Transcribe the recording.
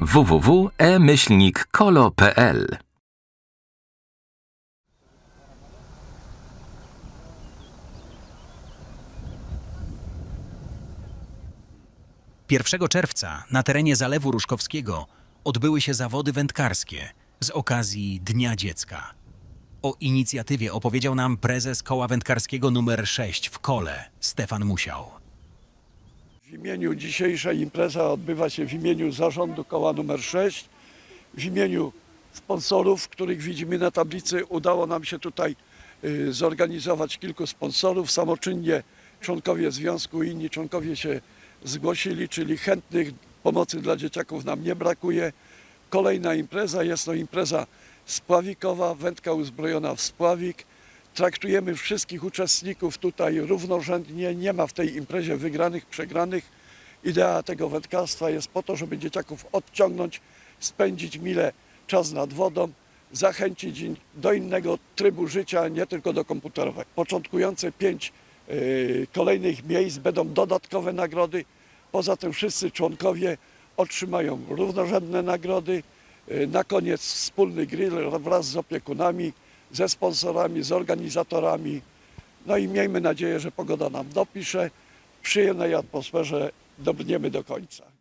www.e-kolo.pl 1 czerwca na terenie Zalewu Ruszkowskiego odbyły się zawody wędkarskie z okazji Dnia Dziecka. O inicjatywie opowiedział nam prezes koła wędkarskiego numer 6 w Kole, Stefan Musiał. W imieniu dzisiejsza impreza odbywa się w imieniu zarządu koła numer 6, w imieniu sponsorów, których widzimy na tablicy. Udało nam się tutaj y, zorganizować kilku sponsorów. Samoczynnie członkowie związku i inni członkowie się zgłosili, czyli chętnych pomocy dla dzieciaków nam nie brakuje. Kolejna impreza jest to impreza spławikowa, wędka uzbrojona w spławik. Traktujemy wszystkich uczestników tutaj równorzędnie, nie ma w tej imprezie wygranych, przegranych. Idea tego wędkarstwa jest po to, żeby dzieciaków odciągnąć, spędzić mile czas nad wodą, zachęcić do innego trybu życia, nie tylko do komputerowego. Początkujące pięć yy, kolejnych miejsc będą dodatkowe nagrody. Poza tym wszyscy członkowie otrzymają równorzędne nagrody. Yy, Na koniec wspólny grill wraz z opiekunami, ze sponsorami, z organizatorami. No i miejmy nadzieję, że pogoda nam dopisze. W przyjemnej atmosferze dobrniemy do końca.